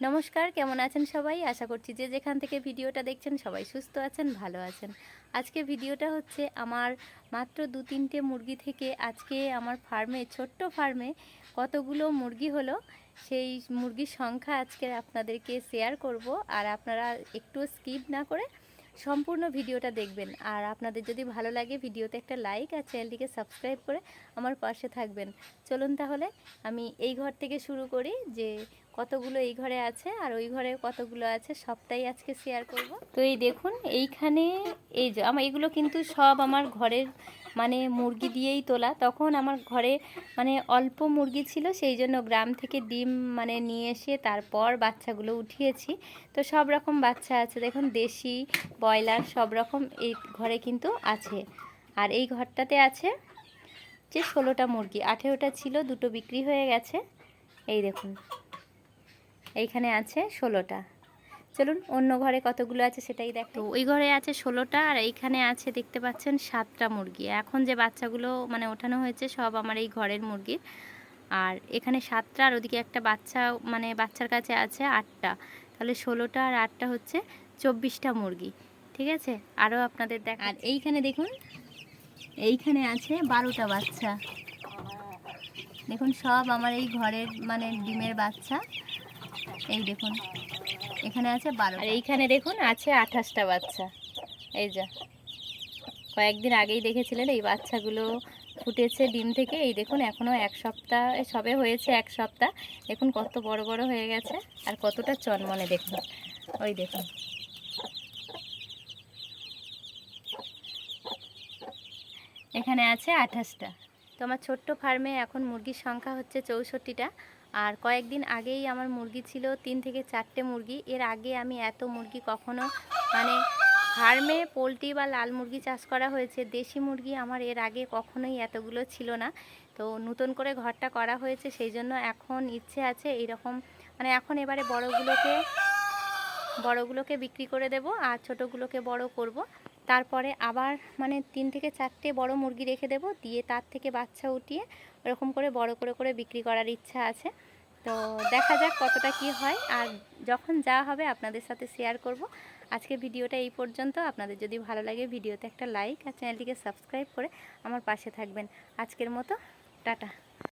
নমস্কার, কেমন আছেন সবাই? আশা করছি যে যেখান থেকে ভিডিওটা দেখছেন সবাই সুস্থ আছেন, ভালো আছেন। আজকে ভিডিওটা হচ্ছে আমার মাত্র দু তিনটে মুরগি থেকে আজকে আমার ফার্মে, ছোট্ট ফার্মে কতগুলো মুরগি হলো, সেই মুরগির সংখ্যা আজকে আপনাদেরকে শেয়ার করব। আর আপনারা একটু স্কিপ না করে সম্পূর্ণ ভিডিওটা দেখবেন। আর আপনাদের যদি ভালো লাগে ভিডিওতে একটা লাইক আর চ্যানেলটিকে সাবস্ক্রাইব করে আমার পাশে থাকবেন। চলুন তাহলে আমি এই ঘর থেকে শুরু করি যে কতগুলো এই ঘরে আছে আর ওই ঘরে কতগুলো আছে সবটাই আজকে শেয়ার করব। তো এই দেখুন, এইখানে এই যে আমার এগুলো কিন্তু সব আমার ঘরের মানে মুরগি দিয়েই তোলা। তখন আমার ঘরে মানে অল্প মুরগি ছিল, সেই জন্য গ্রাম থেকে ডিম মানে নিয়ে এসে তারপর বাচ্চাগুলো উঠিয়েছি। তো সব রকম বাচ্চা আছে, দেখুন দেশি, ব্রয়লার সব রকম এই ঘরে কিন্তু আছে। আর এই ঘরটাতে আছে যে ষোলোটা মুরগি, আঠেরোটা ছিল, দুটো বিক্রি হয়ে গেছে। এই দেখুন, এইখানে আছে ষোলোটা। চলুন অন্য ঘরে কতগুলো আছে সেটাই দেখ তো ওই ঘরে আছে ষোলোটা আর এইখানে আছে দেখতে পাচ্ছেন সাতটা মুরগি। এখন যে বাচ্চাগুলো মানে ওঠানো হয়েছে সব আমার এই ঘরের মুরগির। আর এখানে সাতটা আর ওদিকে একটা বাচ্চা মানে বাচ্চার কাছে আছে আটটা। তাহলে ষোলোটা আর আটটা হচ্ছে চব্বিশটা মুরগি। ঠিক আছে? আরও আপনাদের দেখ আর এইখানে দেখুন এইখানে আছে বারোটা বাচ্চা। দেখুন সব আমার এই ঘরের মানে ডিমের বাচ্চা। এই দেখুন। এখানে আছে বারো আর এইখানে দেখুন আছে আঠাশটা বাচ্চা। এই যা। কয়েকদিন আগেই দেখেছিলেন এই বাচ্চাগুলো ফুটেছে ডিম থেকে। এই দেখুন এখনও এক সপ্তাহ সবে হয়েছে এক সপ্তাহ। দেখুন কত বড় বড় হয়ে গেছে আর কতটা চনমনে দেখুন। ওই দেখুন। এখানে আছে আঠাশটা। তো আমার ছোট্ট ফার্মে এখন মুরগির সংখ্যা হচ্ছে চৌষট্টিটা। আর কয়েকদিন আগেই আমার মুরগি ছিল তিন থেকে চারটে মুরগি। এর আগে আমি এত মুরগি কখনো মানে ফার্মে পোলট্রি বা লাল মুরগি চাষ করা হয়েছে, দেশি মুরগি আমার এর আগে কখনোই এতগুলো ছিল না। তো নতুন করে ঘরটা করা হয়েছে, সেই জন্য এখন ইচ্ছে আছে এইরকম মানে এখন এবারে বড়গুলোকে বড়গুলোকে বিক্রি করে দেব আর ছোটোগুলোকে বড় করব। তারপরে আবার মানে তিন থেকে চারটে বড় মুরগি রেখে দেব, দিয়ে তার থেকে বাচ্চা উঠিয়ে ওরকম করে বড় করে করে বিক্রি করার ইচ্ছা আছে। তো দেখা যাক কতটা কি হয়, আর যখন যা হবে আপনাদের সাথে শেয়ার করব। আজকে ভিডিওটা এই পর্যন্ত। আপনাদের যদি ভালো লাগে ভিডিওতে একটা লাইক আর চ্যানেলটিকে সাবস্ক্রাইব করে আমার পাশে থাকবেন। আজকের মতো, টাটা।